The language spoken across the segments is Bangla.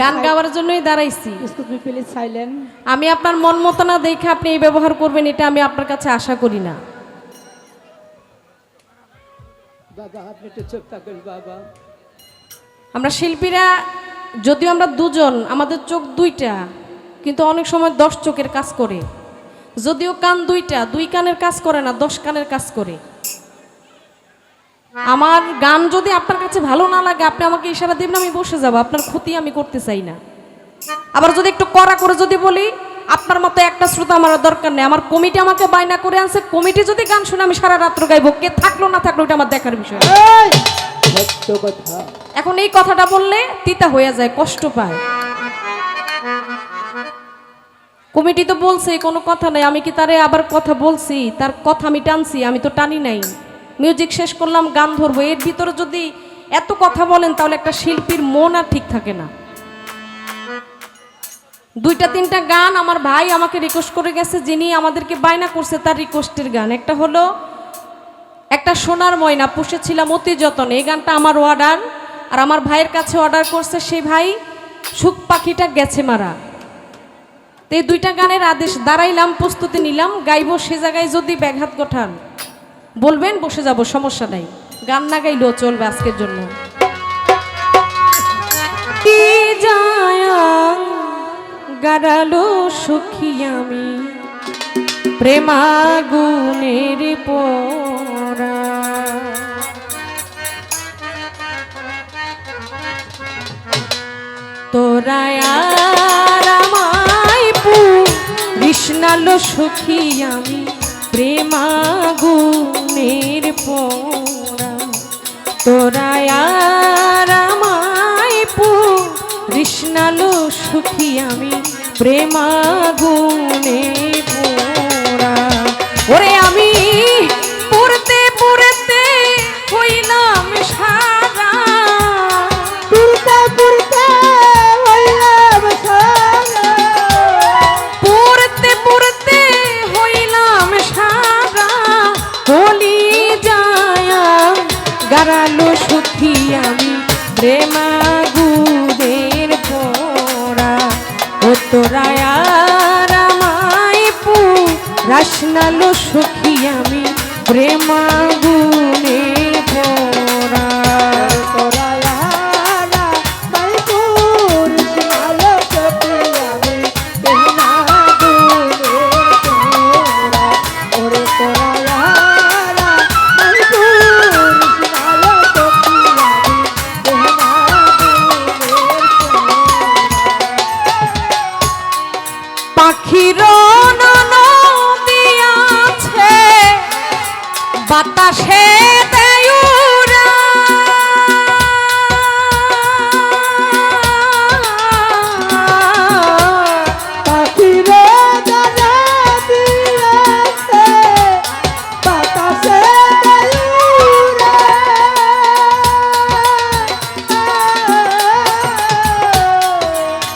গান গাওয়ার জন্যই দাঁড়াইছি. আমি আপনার মন মতো না দেখে আপনি এই ব্যবহার করবেন এটা আমি আপনার কাছে আশা করি না। বাবা আপনি একটু চুপ থাকুন বাবা। আমরা শিল্পীরা যদিও আমরা দুজন আমাদের চোখ দুইটা কিন্তু অনেক সময় দশ চোখের কাজ করে। যদিও কান দুইটা দুই কানের কাজ করে না দশ কানের কাজ করে। আমার গান যদি আপনার কাছে ভালো না লাগে আপনি আমাকে ইশারা দেবেন আমি বসে যাব। আপনার ক্ষতি আমি করতে চাই না। আবার যদি একটু কড়া করে যদি বলি আপনার মতো একটা শ্রোতা আমার দরকার নেই। আমার কমিটি আমাকে বায়না করে আনছে। কমিটি যদি গান শুনে আমি সারা রাত্র গাইবো কে থাকল না থাকল এটা আমার দেখার বিষয়। এই! সত্য কথা। এখন এই কথাটা বললে তিতা হয়ে যায় কষ্ট পায়। কমিটি তো বলছে কোনো কথা নাই। আমি কি তারে আবার কথা বলছি? তার কথা আমি টানছি আমি তো টানি নাই। মিউজিক শেষ করলাম, গান ধরবো। এর ভিতরে যদি এত কথা বলেন, তাহলে একটা শিল্পীর মন আর ঠিক থাকে না। দুইটা, তিনটা গান আমার ভাই আমাকে রিকোয়েস্ট করে গেছে, যিনি আমাদেরকে বায়না করছে তার রিকোয়েস্টের গান। একটা হলো, একটা সোনার ময়না, পুষেছিলাম অতি যতনে। এই গানটা আমার অর্ডার আর আমার ভাইয়ের কাছে অর্ডার করছে, সেই ভাই সুখ পাখিটা গেছে মারা। তো এই দুইটা গানের আদেশ, দাঁড়াইলাম, প্রস্তুতি নিলাম, গাইব সে জায়গায় যদি ব্যাঘাত গঠান বলবেন, বসে যাব, সমস্যা নাই। গান না গাইলেও চলবে আজকের জন্য। গাড়ালো সুখী আমি? প্রেমাগুনের পরা। আমায় কৃষ্ণালো সুখী আমি প্রেমাগুনের পোড়া। তোরা আমায় আমায় কৃষ্ণালো সুখী আমি প্রেমাগুনে পোড়া ওরে আমায় পু রাসনালো সুখী আমি প্রেমাগুনের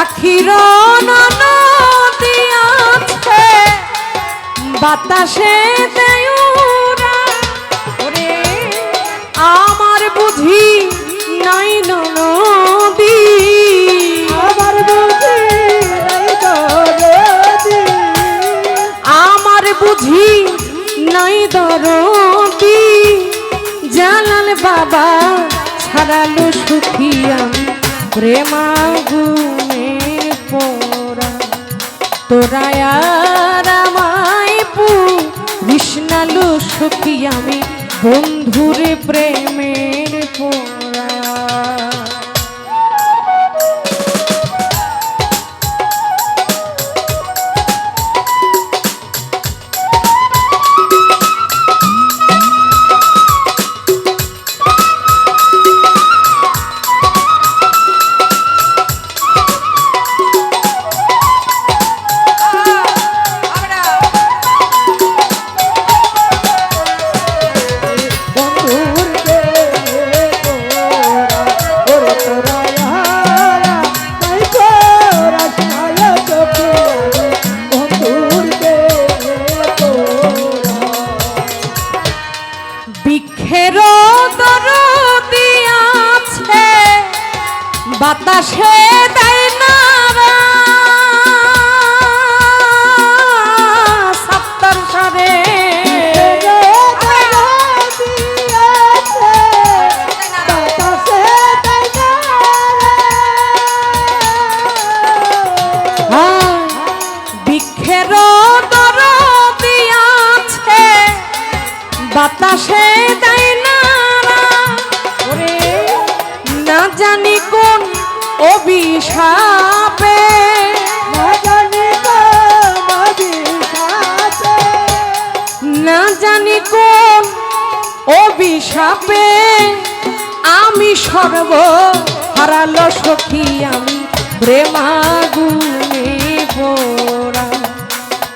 পাখির দিয়াছে বাতাসে ওরে। আমার বুঝি নাই নদী আমার বুঝি আমার বুঝি নাই দরদি। জালাল বাবা ছাড়ালো সুখী আমি। প্রেমাগুনের পোড়া তোরা আর আমায় পু বিষ্ণালু সুখী আমি বন্ধুরে প্রেমের পোড়া দেয় না ওরে না জানি কোন অভিশাপে। না জানি কোন অভিশাপে। আমি সর্ব হারালো সখী আমি প্রেমাগুনে পোড়া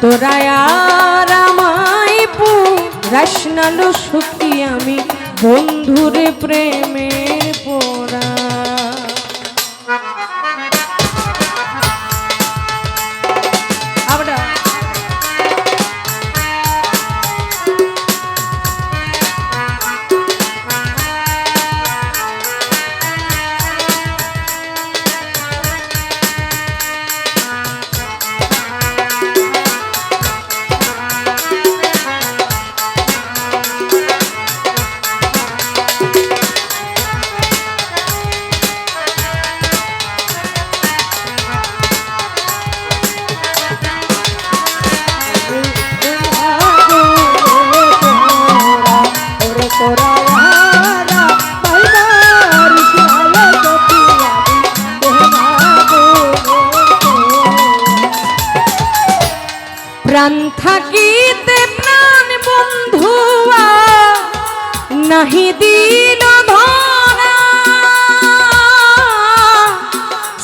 তোরা আর আমায় রাসনালো সুখী আমি বন্ধুরে প্রেমের নাহি দিল ধরা।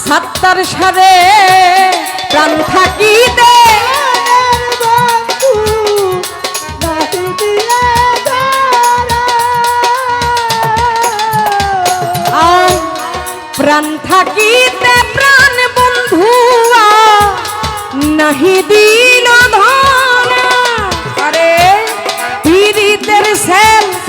সাত্তার সারে প্রাণ থাকিতে প্রাণ থাকিতে প্রাণ বন্ধুয়া নাহি দিল ধরা। আরে সেল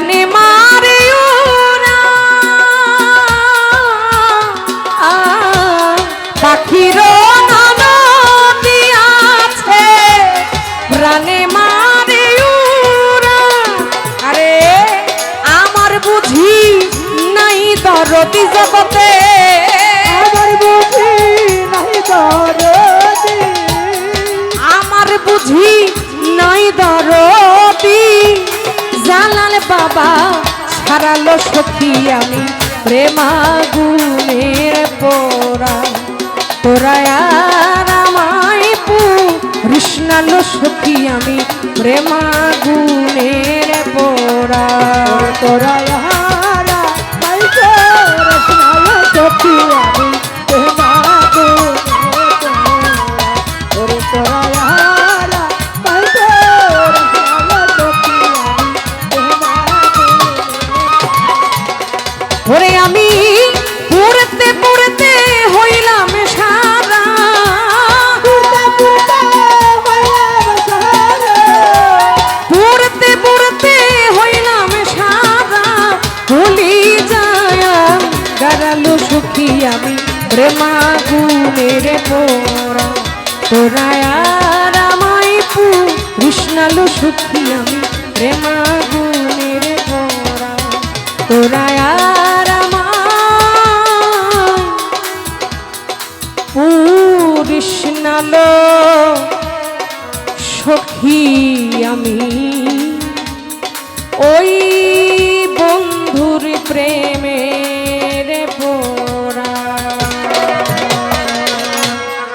প্রাণে মারে পাখির আছে প্রাণে মারে আরে আমার বুঝি নাই দরদি জগতে। আমার বুঝি নাই দরদি। জালাল বাবা সারালো সখী আমি। প্রেমাগুনের পোড়া। তোরা আর আমায় পু কৃষ্ণালো সখী আমি। প্রেমাগুনের পোড়া। তোরা প্রেমা গুণের পোরা তোরায়া রামাই পু, কৃষ্ণালু সুখী আমি। প্রেমা গুণের পোরা তোরায়া রামাই পু, কৃষ্ণালো সখী আমি।